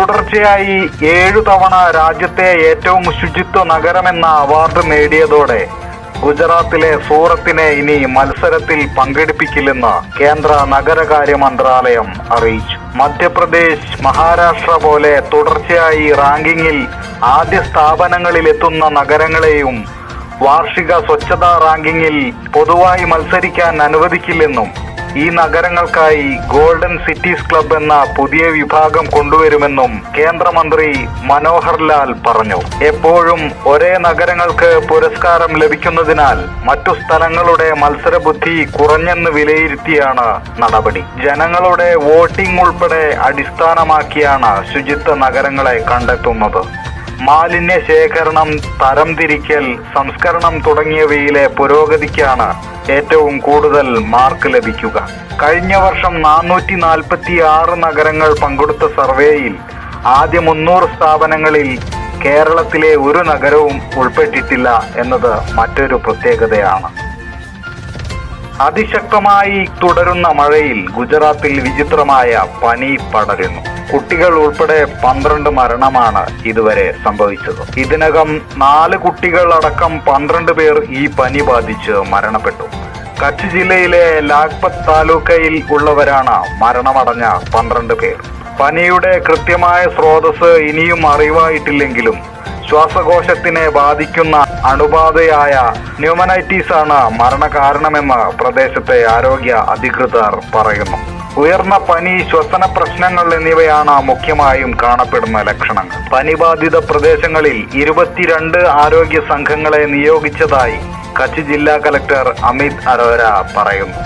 തുടർച്ചയായി ഏഴു തവണ രാജ്യത്തെ ഏറ്റവും ശുചിത്വ നഗരമെന്ന അവാർഡ് നേടിയതോടെ ഗുജറാത്തിലെ സൂറത്തിനെ ഇനി മത്സരത്തിൽ പങ്കെടുപ്പിക്കില്ലെന്ന് കേന്ദ്ര നഗരകാര്യ മന്ത്രാലയം അറിയിച്ചു. മധ്യപ്രദേശ് മഹാരാഷ്ട്ര പോലെ തുടർച്ചയായി റാങ്കിങ്ങിൽ ആദ്യ സ്ഥാപനങ്ങളിലെത്തുന്ന നഗരങ്ങളെയും വാർഷിക സ്വച്ഛതാ റാങ്കിങ്ങിൽ പൊതുവായി മത്സരിക്കാൻ അനുവദിക്കില്ലെന്നും ഈ നഗരങ്ങൾക്കായി ഗോൾഡൻ സിറ്റീസ് ക്ലബ് എന്ന പുതിയ വിഭാഗം കൊണ്ടുവരുമെന്നും കേന്ദ്രമന്ത്രി മനോഹർ ലാൽ പറഞ്ഞു. എപ്പോഴും ഒരേ നഗരങ്ങൾക്ക് പുരസ്കാരം ലഭിക്കുന്നതിനാൽ മറ്റു സ്ഥലങ്ങളുടെ മത്സരബുദ്ധി കുറഞ്ഞെന്ന് വിലയിരുത്തിയാണ് നടപടി. ജനങ്ങളുടെ വോട്ടിംഗ് ഉൾപ്പെടെ അടിസ്ഥാനമാക്കിയാണ് ശുചിത്വ നഗരങ്ങളെ കണ്ടെത്തുന്നത്. മാലിന്യ ശേഖരണം തരംതിരിക്കൽ സംസ്കരണം തുടങ്ങിയവയിലെ പുരോഗതിക്കാണ് ഏറ്റവും കൂടുതൽ മാർക്ക് ലഭിക്കുക. കഴിഞ്ഞ വർഷം നാനൂറ്റി നാൽപ്പത്തി ആറ് നഗരങ്ങൾ പങ്കെടുത്ത സർവേയിൽ ആദ്യ മുന്നൂറ് സ്ഥാപനങ്ങളിൽ കേരളത്തിലെ ഒരു നഗരവും ഉൾപ്പെട്ടിട്ടില്ല എന്നത് മറ്റൊരു പ്രത്യേകതയാണ്. അതിശക്തമായി തുടരുന്ന മഴയിൽ ഗുജറാത്തിൽ വിചിത്രമായ പനി പടരുന്നു. കുട്ടികൾ ഉൾപ്പെടെ പന്ത്രണ്ട് മരണമാണ് ഇതുവരെ സംഭവിച്ചത്. ഇതിനകം നാല് കുട്ടികൾ അടക്കം പന്ത്രണ്ട് പേർ ഈ പനി ബാധിച്ച് മരണപ്പെട്ടു. കച്ച് ജില്ലയിലെ ലാഗ്പത് താലൂക്കയിൽ ഉള്ളവരാണ് മരണമടഞ്ഞ പന്ത്രണ്ട് പേർ. പനിയുടെ കൃത്യമായ സ്രോതസ് ഇനിയും അറിവായിട്ടില്ലെങ്കിലും ശ്വാസകോശത്തിനെ ബാധിക്കുന്ന അണുബാധയായ ന്യൂമനൈറ്റീസ് ആണ് മരണകാരണമെന്ന് പ്രദേശത്തെ ആരോഗ്യ അധികൃതർ പറയുന്നു. ഉയർന്ന പനി ശ്വസന പ്രശ്നങ്ങൾ എന്നിവയാണ് മുഖ്യമായും കാണപ്പെടുന്ന ലക്ഷണങ്ങൾ. പനിബാധിത പ്രദേശങ്ങളിൽ ഇരുപത്തിരണ്ട് ആരോഗ്യ സംഘങ്ങളെ നിയോഗിച്ചതായി കച്ച് ജില്ലാ കലക്ടർ അമിത് അരോര പറയുന്നു.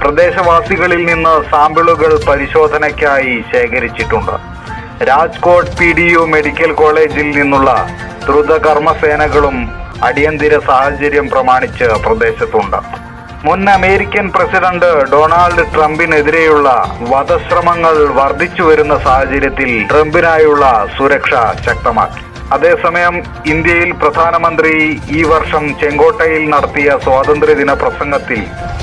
പ്രദേശവാസികളിൽ നിന്ന് സാമ്പിളുകൾ പരിശോധനയ്ക്കായി ശേഖരിച്ചിട്ടുണ്ട്. Rajkot P D U medical കോളേജിൽ നിന്നുള്ള ദ്രുതകർമ്മസേനകളും അടിയന്തര സാഹചര്യം പ്രമാണിച്ച് പ്രദേശത്തുണ്ട്. മുൻ അമേരിക്കൻ പ്രസിഡന്റ് ഡൊണാൾഡ് ട്രംപിനെതിരെയുള്ള വധശ്രമങ്ങൾ വർദ്ധിച്ചു വരുന്ന സാഹചര്യത്തിൽ ട്രംപിനായുള്ള സുരക്ഷ ശക്തമാക്കി. അതേസമയം ഇന്ത്യയിൽ പ്രധാനമന്ത്രി ഈ വർഷം ചെങ്കോട്ടയിൽ നടത്തിയ സ്വാതന്ത്ര്യദിന പ്രസംഗത്തിൽ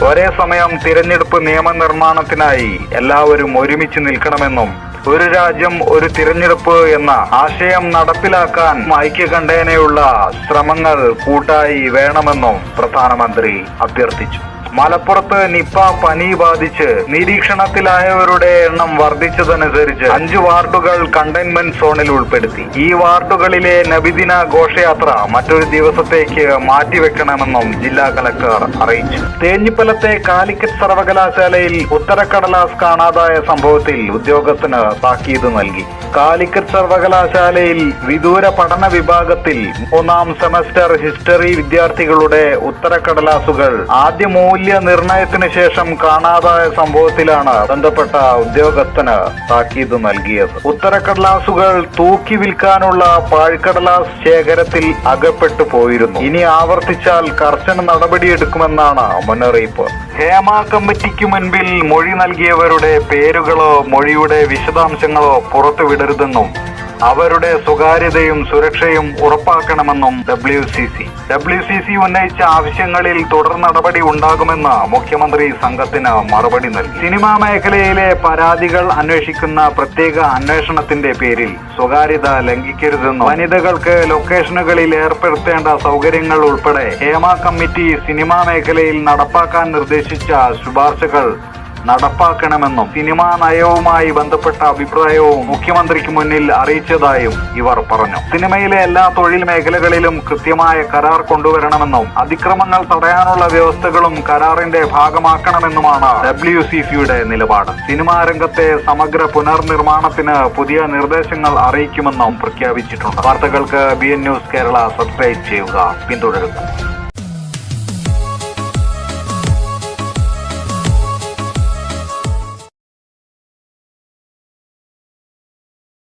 ഒരേ സമയം തിരഞ്ഞെടുപ്പ് നിയമനിർമ്മാണത്തിനായി എല്ലാവരും ഒരുമിച്ച് നിൽക്കണമെന്നും ഒരു രാജ്യം ഒരു തിരഞ്ഞെടുപ്പ് എന്ന ആശയം നടപ്പിലാക്കാൻ ഐക്യകണ്ഠേനയുള്ള ശ്രമങ്ങൾ കൂട്ടായി വേണമെന്നും പ്രധാനമന്ത്രി അഭ്യർത്ഥിച്ചു. മലപ്പുറത്ത് നിപ്പ പനി ബാധിച്ച് നിരീക്ഷണത്തിലായവരുടെ എണ്ണം വർദ്ധിച്ചതനുസരിച്ച് അഞ്ച് വാർഡുകൾ കണ്ടെയ്ൻമെന്റ് സോണിൽ ഉൾപ്പെടുത്തി. ഈ വാർഡുകളിലെ നബിദിന ഘോഷയാത്ര മറ്റൊരു ദിവസത്തേക്ക് മാറ്റിവെക്കണമെന്നും ജില്ലാ കലക്ടർ അറിയിച്ചു. തേഞ്ഞിപ്പലത്തെ കാലിക്കറ്റ് സർവകലാശാലയിൽ ഉത്തരക്കടലാസ് കാണാതായ സംഭവത്തിൽ ഉദ്യോഗസ്ഥന് താക്കീത് നൽകി. കാലിക്കറ്റ് സർവകലാശാലയിൽ വിദൂര പഠന വിഭാഗത്തിൽ മൂന്നാം സെമസ്റ്റർ ഹിസ്റ്ററി വിദ്യാർത്ഥികളുടെ ഉത്തരക്കടലാസുകൾ ആദ്യ മൂല്യ നിർണയത്തിന് ശേഷം കാണാതായ സംഭവത്തിലാണ് ബന്ധപ്പെട്ട ഉദ്യോഗസ്ഥന് താക്കീത് നൽകിയത്. ഉത്തരക്കടലാസുകൾ തൂക്കി വിൽക്കാനുള്ള പാഴ്ക്കടലാസ് ശേഖരത്തിൽ അകപ്പെട്ടു പോയിരുന്നു. ഇനി ആവർത്തിച്ചാൽ കർശന നടപടിയെടുക്കുമെന്നാണ് മുന്നറിയിപ്പ്. ഹേമ കമ്മിറ്റിക്ക് മുൻപിൽ മൊഴി നൽകിയവരുടെ പേരുകളോ മൊഴിയുടെ വിശദാംശങ്ങളോ പുറത്തുവിടരുതെന്നും അവരുടെ സ്വകാര്യതയും സുരക്ഷയും ഉറപ്പാക്കണമെന്നും W C C W C C ഉന്നയിച്ച ആവശ്യങ്ങളിൽ തുടർ നടപടി ഉണ്ടാകുമെന്ന് മുഖ്യമന്ത്രി സംഘത്തിന് മറുപടി നൽകി. സിനിമാ മേഖലയിലെ പരാതികൾ അന്വേഷിക്കുന്ന പ്രത്യേക അന്വേഷണത്തിന്റെ പേരിൽ സ്വകാര്യത ലംഘിക്കരുതെന്നും വനിതകൾക്ക് ലൊക്കേഷനുകളിൽ ഏർപ്പെടുത്തേണ്ട സൗകര്യങ്ങൾ ഉൾപ്പെടെ ഹേമ കമ്മിറ്റി സിനിമാ മേഖലയിൽ നടപ്പാക്കാൻ നിർദ്ദേശിച്ച ശുപാർശകൾ നടപ്പാക്കണമെന്നും സിനിമാ നയവുമായി ബന്ധപ്പെട്ട അഭിപ്രായവും മുഖ്യമന്ത്രിക്ക് മുന്നിൽ അറിയിച്ചതായും ഇവർ പറഞ്ഞു. സിനിമയിലെ എല്ലാ തൊഴിൽ മേഖലകളിലും കൃത്യമായ കരാർ കൊണ്ടുവരണമെന്നും അതിക്രമങ്ങൾ തടയാനുള്ള വ്യവസ്ഥകളും കരാറിന്റെ ഭാഗമാക്കണമെന്നുമാണ് ഡബ്ല്യു സി സിയുടെ നിലപാട്. സിനിമാ രംഗത്തെ സമഗ്ര പുനർനിർമ്മാണത്തിന് പുതിയ നിർദ്ദേശങ്ങൾ അറിയിക്കുമെന്നും പ്രഖ്യാപിച്ചിട്ടുണ്ട്. വാർത്തകൾക്ക് B N news Kerala subscribe ചെയ്യുക. പിന്തുടരുക.